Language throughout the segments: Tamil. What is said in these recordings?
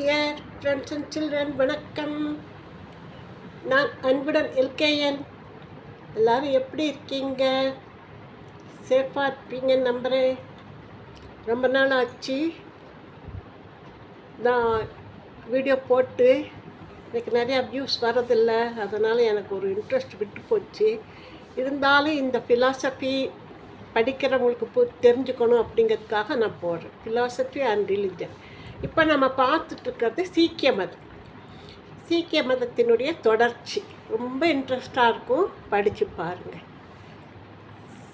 டியர் ஃப்ரெண்ட்ஸ் அண்ட் சில்ட்ரன் வணக்கம். நான் அன்புடன் எல்கேஎன். எல்லாரும் எப்படி இருக்கீங்க? சேஃபாக இருப்பீங்க நம்புகிறேன் ரொம்ப நாள் ஆச்சு. நான் வீடியோ போட்டு எனக்கு நிறையா வியூஸ் வரதில்லை அதனால் எனக்கு ஒரு இன்ட்ரெஸ்ட் விட்டு போச்சு. இருந்தாலும் இந்த ஃபிலாசபி படிக்கிறவங்களுக்கு பு தெரிஞ்சுக்கணும் அப்படிங்கிறதுக்காக நான் போடுறேன். ஃபிலாசபி அண்ட் ரிலிஜன் இப்போ நம்ம பார்த்துட்ருக்கிறது சீக்கிய மதம். சீக்கிய மதத்தினுடைய தொடர்ச்சி. ரொம்ப இன்ட்ரெஸ்டாக இருக்கும். படித்து பாருங்கள்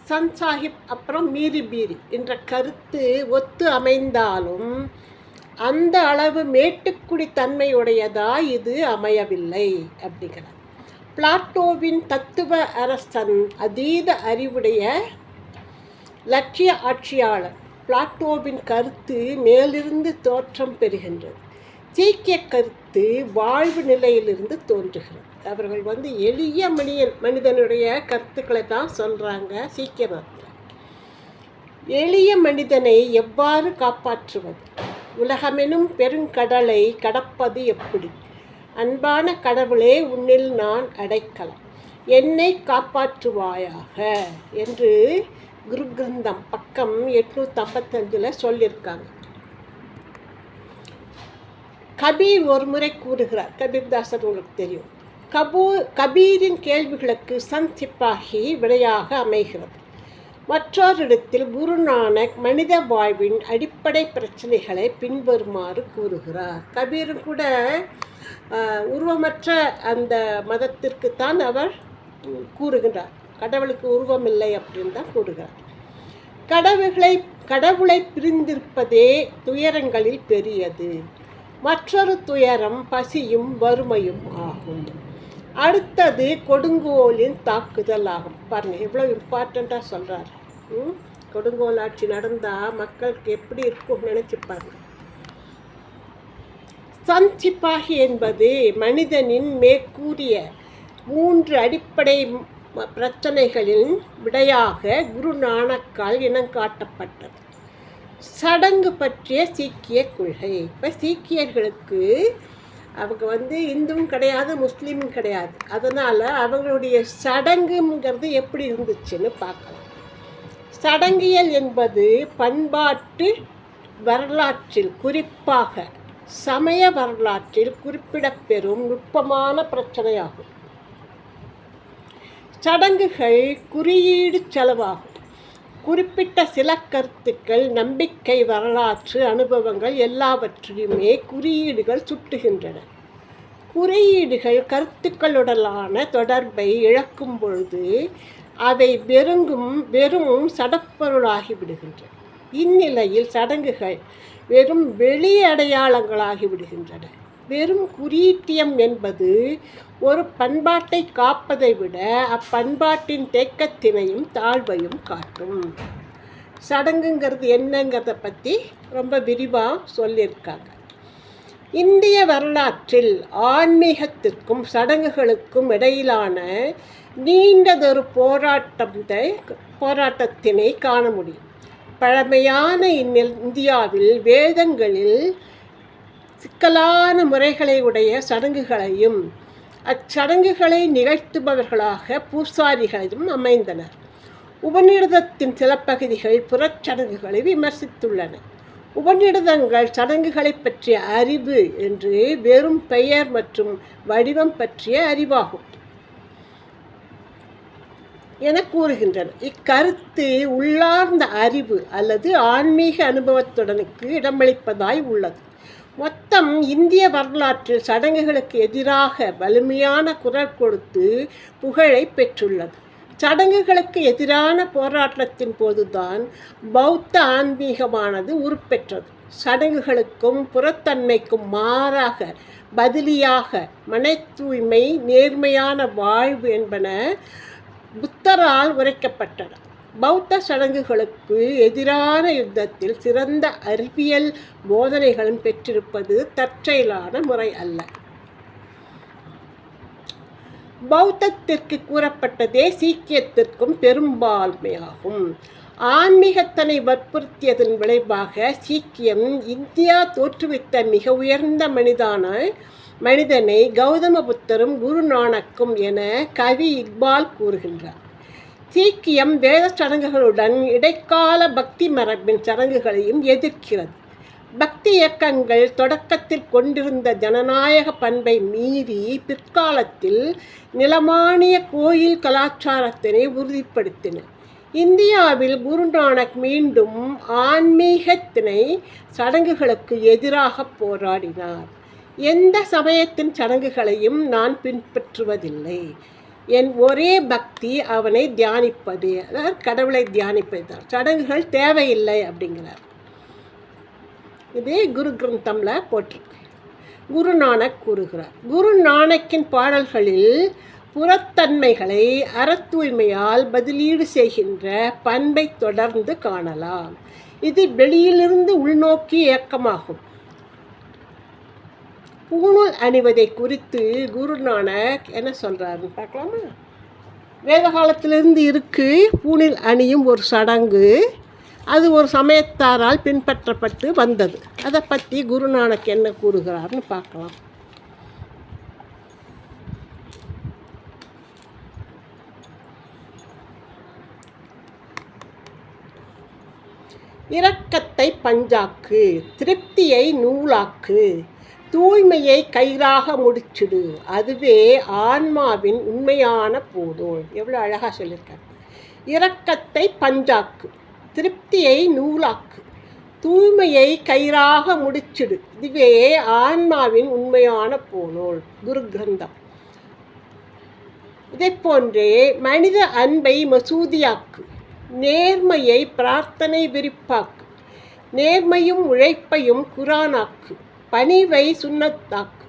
சந்த் சாஹிப் அப்புறம் மீறி பீரி என்ற கருத்து ஒத்து அமைந்தாலும் அந்த அளவு மேட்டுக்குடி தன்மையுடையதா இது அமையவில்லை அப்படிங்கிறார். பிளாட்டோவின் தத்துவ அரசன் அதீத அறிவுடைய லட்சிய ஆட்சியாளர் பிளாட்டோவின் கருத்து மேலிருந்து தோற்றம் பெறுகின்றது. சீக்கிய கருத்து வாழ்வு நிலையிலிருந்து தோன்றுகிறது. அவர்கள் வந்து எளிய மனிதன் மனிதனுடைய கருத்துக்களை தான் சொல்கிறாங்க சீக்கிய மதத்தில் எளிய மனிதனை எவ்வாறு காப்பாற்றுவது? உலகமெனும் பெருங்கடலை கடப்பது எப்படி? அன்பான கடவுளே உன்னில் நான் அடைக்கலாம். என்னை காப்பாற்றுவாயாக? என்று குருகிரந்தம் பக்கம் எட்நூற்றி ஐம்பத்தஞ்சில் சொல்லியிருக்காங்க. கபீர் ஒரு முறை கூறுகிறார் கபீர்தாசர் உங்களுக்கு தெரியும். கபூ கபீரின் கேள்விகளுக்கு சந்த் சிப்பாகி விடையாக அமைகிறது. மற்றொரு இடத்தில் குருநானக் மனித வாழ்வின் அடிப்படை பிரச்சனைகளை பின்வருமாறு கூறுகிறார். கபீரும் கூட உருவமற்ற அந்த மதத்திற்குத்தான் அவர் கூறுகின்றார். கடவுளுக்கு உருவம் இல்லை அப்படின்னு தான் கூறுகிறார். கடவுளை கடவுளை பிரிந்திருப்பதே துயரங்களில் பெரியது. மற்றொரு துயரம் பசியும் வறுமையும் ஆகும். அடுத்தது கொடுங்கோலின் தாக்குதல் ஆகும். பாருங்கள் எவ்வளோ இம்பார்ட்டண்ட்டாக சொல்கிறார் கொடுங்கோல் ஆட்சி நடந்தால் மக்களுக்கு எப்படி இருக்கும் நினச்சிப்பாங்க பாருங்கள் சஞ்சிப்பாகி என்பது மனிதனின் மேற்கூறிய மூன்று அடிப்படை பிரச்சனைகளின் விடையாக குரு இனம் இனங்காட்டப்பட்டது சடங்கு பற்றிய சீக்கிய கொள்கை. இப்போ சீக்கியர்களுக்கு அவங்க வந்து இந்துவும் கிடையாது முஸ்லீமும் கிடையாது. அதனால் அவங்களுடைய சடங்குங்கிறது எப்படி இருந்துச்சுன்னு பார்க்கலாம். சடங்கியல் என்பது பண்பாட்டு வரலாற்றில் குறிப்பாக சமய வரலாற்றில் குறிப்பிடப்பெறும் நுட்பமான பிரச்சனையாகும். சடங்குகள் குறியீடு செலவாகும். குறிப்பிட்ட சில கருத்துக்கள் நம்பிக்கை வரலாற்று அனுபவங்கள் எல்லாவற்றையுமே குறியீடுகள் சுட்டுகின்றன. குறியீடுகள் கருத்துக்களுடனான தொடர்பை இழக்கும் பொழுது அவை வெறுங்கும் வெறும் சடப்பொருளாகி விடுகின்றன இந்நிலையில் சடங்குகள் வெறும் வெளி அடையாளங்களாகிவிடுகின்றன. வெறும் குறீட்டியம் என்பது ஒரு பண்பாட்டை காப்பதை விட அப்பண்பாட்டின் தேக்கத்தினையும் தாழ்வையும் காட்டும். சடங்குங்கிறது என்னங்கிறத பற்றி ரொம்ப விரிவாக சொல்லியிருக்காங்க. இந்திய வரலாற்றில் ஆன்மீகத்திற்கும் சடங்குகளுக்கும் இடையிலான நீண்டதொரு போராட்டத்தை போராட்டத்தினை காண முடியும். பழமையான இந்தியாவில் வேதங்களில் சிக்கலான முறைகளை உடைய சடங்குகளையும் அச்சடங்குகளை நிகழ்த்துபவர்களாக பூசாரிகளையும் அமைந்தனர். உபநிடதத்தின் சில பகுதிகள் புறச்சடங்குகளை விமர்சித்துள்ளன. உபநிடதங்கள் சடங்குகளை பற்றிய அறிவு என்று வெறும் பெயர் மற்றும் வடிவம் பற்றிய அறிவாகும். என கூறுகின்றன. இக்கருத்து உள்ளார்ந்த அறிவு அல்லது ஆன்மீக அனுபவத்துடனுக்கு இடமளிப்பதாய் உள்ளது. மொத்தம் இந்திய வரலாற்றில் சடங்குகளுக்கு எதிராக வலிமையான குரல் கொடுத்து புகழை பெற்றுள்ளது. சடங்குகளுக்கு எதிரான போராட்டத்தின் போதுதான் பௌத்த ஆன்மீகமானது உருப்பெற்றது. சடங்குகளுக்கும் புறத்தன்மைக்கும் மாறாக பதிலியாக மன தூய்மை நேர்மையான வாழ்வு என்பன புத்தரால் உரைக்கப்பட்டன. பௌத்த சடங்குகளுக்கு எதிரான யுத்தத்தில் சிறந்த அறிவியல் போதனைகளும் பெற்றிருப்பது தற்செயலான முறை அல்ல. பௌத்தத்திற்கு கூறப்பட்டதே சீக்கியத்திற்கும் பெரும்பான்மையாகும். ஆன்மீகத்தனை வற்புறுத்தியதன் விளைவாக சீக்கியம் இந்தியா தோற்றுவித்த மிக உயர்ந்த மனிதான மனிதனை கௌதம புத்தரும் குரு நானக்கும் என கவி இக்பால் கூறுகின்றார். சீக்கியம் வேத சடங்குகளுடன் இடைக்கால பக்தி மரபின் சடங்குகளையும் எதிர்க்கிறது. பக்தி இயக்கங்கள் தொடக்கத்தில் கொண்டிருந்த ஜனநாயக பண்பை மீறி பிற்காலத்தில் நிலமானிய கோயில் கலாச்சாரத்தினை உறுதிப்படுத்தின. இந்தியாவில் குருநானக் மீண்டும் ஆன்மீகத்தினை சடங்குகளுக்கு எதிராக போராடினார். எந்த சமயத்தின் சடங்குகளையும் நான் பின்பற்றுவதில்லை. என் ஒரே பக்தி அவனை தியானிப்பது. அதாவது கடவுளை தியானிப்பது தான் சடங்குகள் தேவையில்லை அப்படிங்கிறார். இது குரு கிரந்தமில் போட்டிருக்கு. குரு நானக் கூறுகிறார். குரு நானக்கின் பாடல்களில் புறத்தன்மைகளை அறத்தூய்மையால் பதிலீடு செய்கின்ற பண்பை தொடர்ந்து காணலாம். இது வெளியிலிருந்து உள்நோக்கி இயக்கமாகும். பூணூல் அணிவதை குறித்து குருநானக் என்ன சொல்கிறாருன்னு பார்க்கலாமா? வேத காலத்திலிருந்து இருக்குது பூணில் அணியும் ஒரு சடங்கு. அது ஒரு சமயத்தாரால் பின்பற்றப்பட்டு வந்தது. அதை பற்றி குருநானக் என்ன கூறுகிறார்னு பார்க்கலாம். இரக்கத்தை பஞ்சாக்கு திருப்தியை நூலாக்கு. தூய்மையை கயிறாக முடிச்சிடு. அதுவே ஆன்மாவின் உண்மையான போதும் எவ்வளோ அழகாக சொல்லியிருக்காங்க இரக்கத்தை பஞ்சாக்கு. திருப்தியை நூலாக்கு. தூய்மையை கயிறாக முடிச்சிடு. இதுவே ஆன்மாவின் உண்மையான போனோல் குரு கிரந்தம் இதை போன்றே மனித அன்பை மசூதியாக்கு. நேர்மையை பிரார்த்தனை விரிப்பாக்கு. நேர்மையும் உழைப்பையும் குரானாக்கு. பணிவை சுண்ணத்தாக்கு.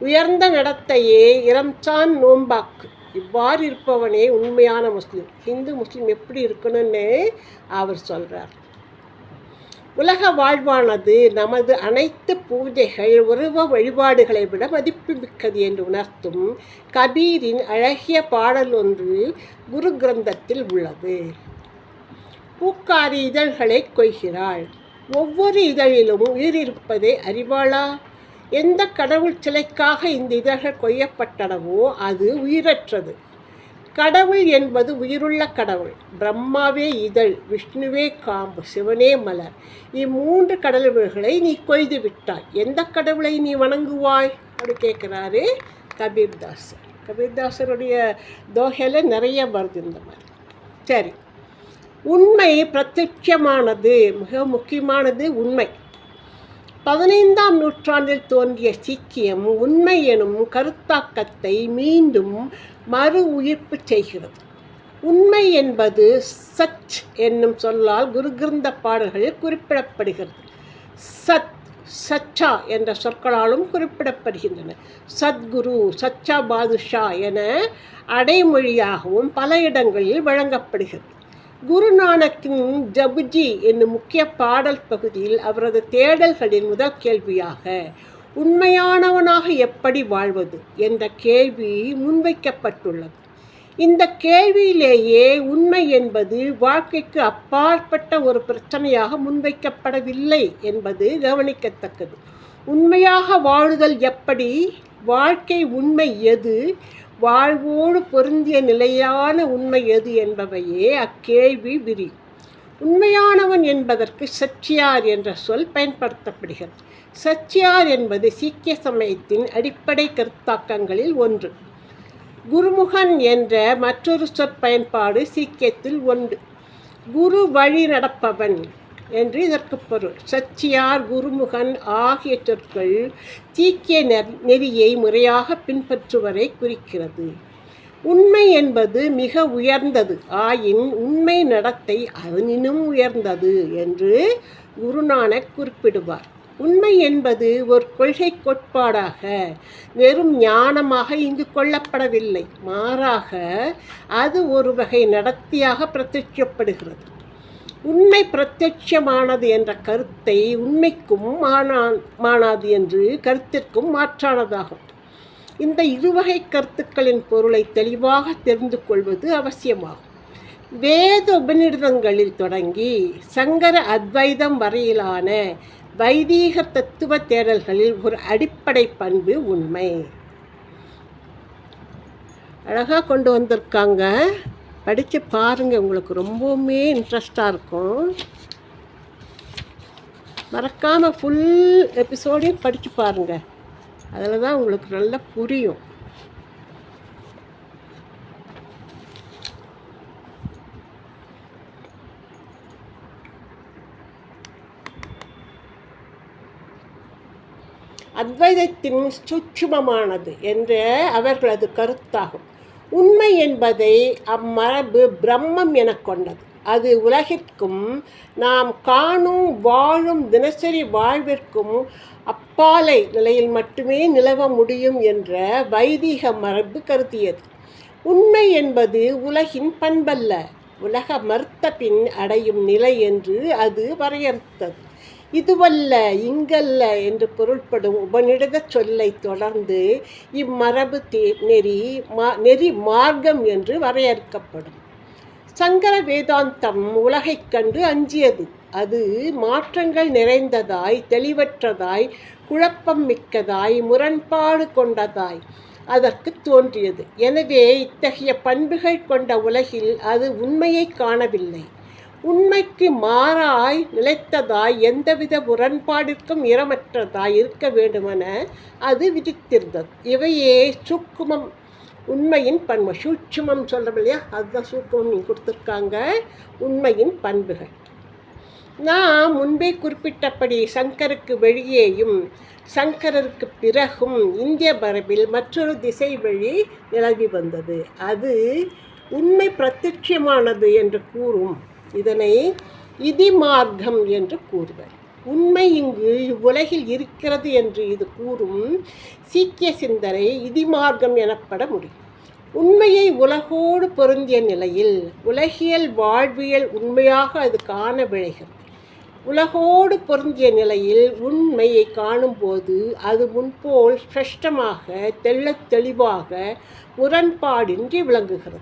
உயர்ந்த நடத்தையே இரம்சான் நோம்பாக்கு இவ்வாறு இருப்பவனே உண்மையான முஸ்லீம். ஹிந்து முஸ்லீம் எப்படி இருக்கணும்னு அவர் சொல்கிறார் உலக வாழ்வானது நமது அனைத்து பூஜைகள் உருவ வழிபாடுகளை விட மதிப்புமிக்கது என்று உணர்த்தும் கபீரின் அழகிய பாடல் ஒன்று குரு கிரந்தத்தில் உள்ளது. பூக்காரி இதழ்களை கொய்கிறாள். ஒவ்வொரு இதழிலும் உயிர் அறிவாளா? எந்த கடவுள் சிலைக்காக இந்த இதழ்கள் கொய்யப்பட்டனவோ அது உயிரற்றது. கடவுள் என்பது உயிருள்ள கடவுள். பிரம்மாவே இதழ் விஷ்ணுவே காம்பு சிவனே மலர். இம்மூன்று கடவுள்களை நீ கொய்து விட்டாய். எந்த கடவுளை நீ வணங்குவாய்? அப்படி கேட்குறாரு கபீர்தாசர். கபீர்தாசருடைய தோகையில் நிறைய வருது இந்த மாதிரி. சரி. உண்மை பிரத்யட்சமானது மிக முக்கியமானது உண்மை. பதினைந்தாம் நூற்றாண்டில் தோன்றிய சீக்கியம் உண்மை எனும் கருத்தாக்கத்தை மீண்டும் மறு உயிர்ப்பு செய்கிறது. உண்மை என்பது சச் என்னும் சொல்லால் குருகிருந்த பாடல்களில் குறிப்பிடப்படுகிறது. சத் சச்சா என்ற சொற்களாலும் குறிப்பிடப்படுகின்றன. சத்குரு சச்சா பாதுஷா என அடைமொழியாகவும் பல இடங்களில் வழங்கப்படுகிறது. குருநானக்கின் ஜபுஜி என்னும் முக்கிய பாடல் பகுதியில் அவரது தேடல்களின் முதல் கேள்வியாக உண்மையானவனாக எப்படி வாழ்வது என்ற கேள்வி முன்வைக்கப்பட்டுள்ளது. இந்த கேள்வியிலேயே உண்மை என்பது வாழ்க்கைக்கு அப்பாற்பட்ட ஒரு பிரச்சனையாக முன்வைக்கப்படவில்லை என்பது கவனிக்கத்தக்கது. உண்மையாக வாழுதல் எப்படி? வாழ்க்கை உண்மை எது? வாழ்வோடு பொருந்திய நிலையான உண்மை எது என்பவையே அக்கேள்வி விரி உண்மையானவன் என்பதற்கு சச்சியார் என்ற சொல் பயன்படுத்தப்படுகிறது. சச்சியார் என்பது சீக்கிய சமயத்தின் அடிப்படை கருத்தாக்கங்களில் ஒன்று. குருமுகன் என்ற மற்றொரு சொற்பயன்பாடு சீக்கியத்தில் ஒன்று. குரு வழி நடப்பவன். என்று இதற்கு பொருள். சச்சியார் குருமுகன் ஆகிய சொற்கள் தீக்கிய நெறியை முறையாக பின்பற்றுவரை குறிக்கிறது. உண்மை என்பது மிக உயர்ந்தது. ஆயின் உண்மை நடத்தை அதனினும் உயர்ந்தது என்று குருநானக் குறிப்பிடுவார். உண்மை என்பது ஒரு கொள்கை கோட்பாடாக வெறும் ஞானமாக இங்கு கொள்ளப்படவில்லை. மாறாக அது ஒரு வகை நடத்தியாக பிரத்யப்படுகிறது உண்மை பிரத்யட்சமானது என்ற கருத்தை உண்மைக்கும் மானா மானாது என்று கருத்திற்கும் மாற்றானதாகும். இந்த இருவகை கருத்துக்களின் பொருளை தெளிவாக தெரிந்து கொள்வது அவசியமாகும். வேத உபநிடதங்களில் தொடங்கி சங்கர அத்வைதம் வரையிலான வைதீக தத்துவ தேடல்களில் ஒரு அடிப்படை பண்பு உண்மை. அழகாக கொண்டு வந்திருக்காங்க. படித்து பாருங்கள் உங்களுக்கு ரொம்பவுமே இன்ட்ரெஸ்டாக இருக்கும். மறக்காமல் ஃபுல் எபிசோடையும் படித்து பாருங்கள் அதில் தான் உங்களுக்கு நல்லா புரியும். அத்வைதத்தின் சுட்சுமமானது என்ற அவர்களது கருத்தாகும். உண்மை என்பதை அம்மரபு பிரம்மம் என கொண்டது. அது உலகிற்கும் நாம் காணும் வாழும் தினசரி வாழ்விற்கும் அப்பாலை நிலையில் மட்டுமே நிலவ முடியும் என்ற வைதீக மரபு கருதியது. உண்மை என்பது உலகின் பண்பல்ல. உலக மறுத்த பின் அடையும் நிலை என்று அது வரையறுத்தது. இதுவல்ல இங்கல்ல என்று பொருள்படும் உபநிடத சொல்லை தொடர்ந்து இம்மரபு தே நெறி மா நெறி மார்க்கம் என்று வரையறுக்கப்படும். சங்கர வேதாந்தம் உலகைக் கண்டு அஞ்சியது. அது மாற்றங்கள் நிறைந்ததாய் தெளிவற்றதாய் குழப்பம் மிக்கதாய் முரண்பாடு கொண்டதாய் அதற்கு தோன்றியது. எனவே இத்தகைய பண்புகள் கொண்ட உலகில் அது உண்மையை காணவில்லை. உண்மைக்கு மாறாய் நிலைத்ததாய் எந்தவித முரண்பாடிற்கும் இரமற்றதாய் இருக்க வேண்டுமென அது விதித்திருந்தது. இவையே சூக்குமம் உண்மையின் பண்பு. சூட்சுமம் சொல்கிறோம் இல்லையா? அதுதான் சூக்குமம் கொடுத்துருக்காங்க. உண்மையின் பண்புகள். நான் முன்பே குறிப்பிட்டபடி சங்கருக்கு வெளியேயும் சங்கரருக்கு பிறகும் இந்திய மரபில் மற்றொரு திசை வழி நிலவி வந்தது. அது உண்மை பிரத்யட்சமானது என்று கூறும். இதனை இதி மார்க்கம் என்று கூறுவர். உண்மை இங்கு இவ்வுலகில் இருக்கிறது என்று இது கூறும் சீக்கிய சிந்தனை இதி மார்க்கம் எனப்பட முடியும். உண்மையை உலகோடு பொருந்திய நிலையில் உலகியல் வாழ்வியல் உண்மையாக அது காண விளைகிறது உலகோடு பொருந்திய நிலையில் உண்மையை காணும்போது அது முன்போல் ஸ்பஷ்டமாக தெள்ளத் தெளிவாக முரண்பாடின்றி விளங்குகிறது.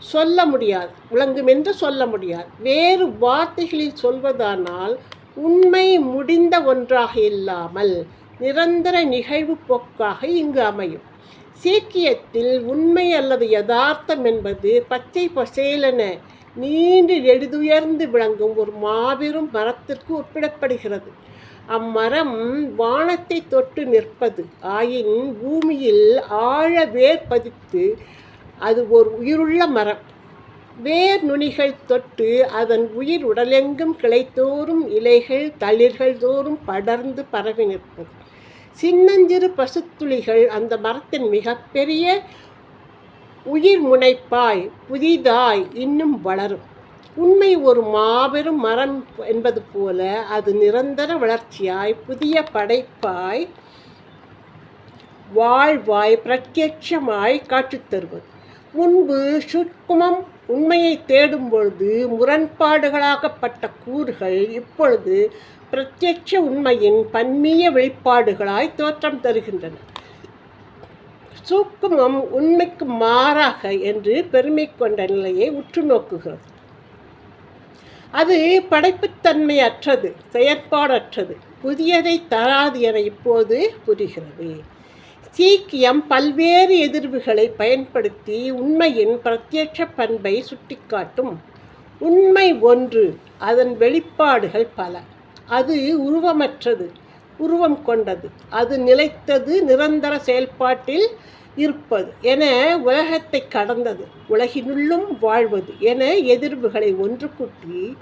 சொல்ல முடியாது. விளங்கும் என்று சொல்ல முடியாது. வேறு வார்த்தைகளில் சொல்வதானால் உண்மை முடிந்த ஒன்றாக இல்லாமல் நிரந்தர நிகழ்வு போக்காக இங்கு அமையும். சீக்கியத்தில் உண்மை அல்லது யதார்த்தம் என்பது பச்சை பசேலென நீண்டு எழுதுயர்ந்து விளங்கும் ஒரு மாபெரும் மரத்திற்கு ஒப்பிடப்படுகிறது. அம்மரம் வானத்தை தொட்டு நிற்பது ஆயின் பூமியில் ஆழ வேர் பதித்து அது ஒரு உயிருள்ள மரம். வேர் நுனிகள் தொட்டு அதன் உயிர் உடலெங்கும் கிளைத்தோறும் இலைகள் தளிர்கள் தோறும் படர்ந்து பரவி நிற்பது. சின்னஞ்சிறு பசுத்துளிகள் அந்த மரத்தின் மிகப்பெரிய உயிர் முனைப்பாய் புதிதாய் இன்னும் வளரும். உண்மை ஒரு மாபெரும் மரம் என்பது போல அது நிரந்தர வளர்ச்சியாய் புதிய படைப்பாய் வாழ்வாய் பிரத்யட்சமாய் காட்சி தருவது. முன்பு சுக்குமம் உண்மையை தேடும் பொழுது முரண்பாடுகளாகப்பட்ட கூறுகள் இப்பொழுது பிரத்யட்ச உண்மையின் பன்மீய வெளிப்பாடுகளாய் தோற்றம் தருகின்றன. சூக்குமம் உண்மைக்கு மாறாக என்று பெருமை கொண்ட நிலையை உற்று நோக்குகிறது. அது படைப்புத்தன்மை அற்றது செயற்பாடற்றது புதியதை தராது என இப்போது புரிகிறது. சீக்கியம் பல்வேறு எதிர்வுகளை பயன்படுத்தி உண்மையின் பிரத்யட்ச பண்பை சுட்டிக்காட்டும். உண்மை ஒன்று அதன் வெளிப்பாடுகள் பல. அது உருவமற்றது உருவம் கொண்டது. அது நிலைத்தது நிரந்தர செயல்பாட்டில் இருப்பது என உலகத்தை கடந்தது. உலகினுள்ளும் வாழ்வது என எதிர்வுகளை ஒன்று கூட்டி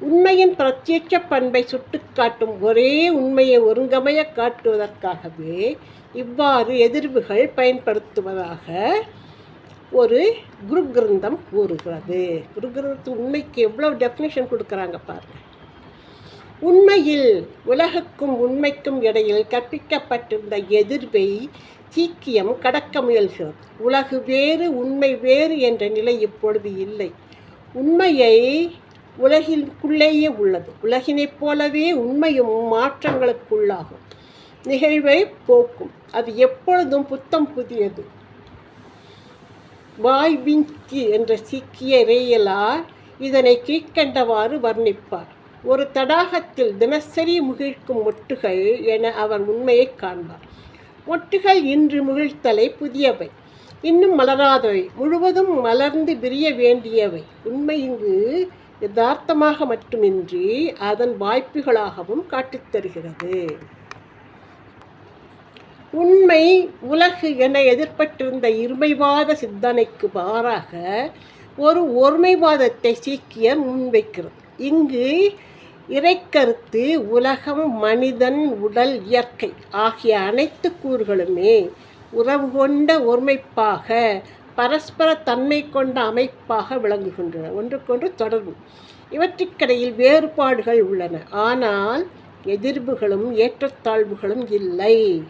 உண்மையின் பிரத்யட்ச பண்பை சுட்டுக்காட்டும் ஒரே உண்மையை ஒருங்கமைய காட்டுவதற்காகவே இவ்வாறு எதிர்வுகள் பயன்படுத்துவதாக ஒரு குரு கிரந்தம் கூறுகிறது. குரு கிரந்தத்து உண்மைக்கு எவ்வளோ டெஃபினேஷன் கொடுக்குறாங்க பாருங்கள் உண்மையில் உலகுக்கும் உண்மைக்கும் இடையில் கற்பிக்கப்பட்டிருந்த எதிர்வை சீக்கியம் கடக்க முயல்கிறது. உலகு வேறு உண்மை வேறு என்ற நிலை இப்பொழுது இல்லை. உண்மையை உலகிற்குள்ளேயே உள்ளது. உலகினைப் போலவே உண்மையும் மாற்றங்களுக்குள்ளாகும். நிகழ்வை போக்கும். அது எப்பொழுதும் புத்தம் புதியது. வாய் வாய்பிஞ்சி என்ற சீக்கிய ரேயலார் இதனை கீழ்க்கண்டவாறு வர்ணிப்பார். ஒரு தடாகத்தில் தினசரி முகிழ்க்கும் மொட்டுகள் என அவர் உண்மையை காண்பார். மொட்டுகள் இன்று முகிழ்த்தலை புதியவை. இன்னும் மலராதவை. முழுவதும் மலர்ந்து விரிய வேண்டியவை. உண்மை இங்கு யதார்த்தமாக மட்டுமின்றி அதன் வாய்ப்புகளாகவும் காட்டித் தருகிறது உண்மை உலகு என எதிர்பட்டிருந்த இருமைவாத சிந்தனைக்கு மாறாக ஒரு ஒருமைவாதத்தை சீக்கியர் முன்வைக்கிறது இங்கு இறைக்கருத்து உலகம் மனிதன் உடல் இயற்கை ஆகிய அனைத்து கூறுகளுமே உறவு கொண்ட ஒருமைப்பாக பரஸ்பர தன்மை கொண்ட அமைப்பாக விளங்குகின்றன. ஒன்றுக்கொன்று தொடர்பு. இவற்றுக்கிடையில் வேறுபாடுகள் உள்ளன. ஆனால் எதிர்வுகளும் ஏற்றத்தாழ்வுகளும் இல்லை.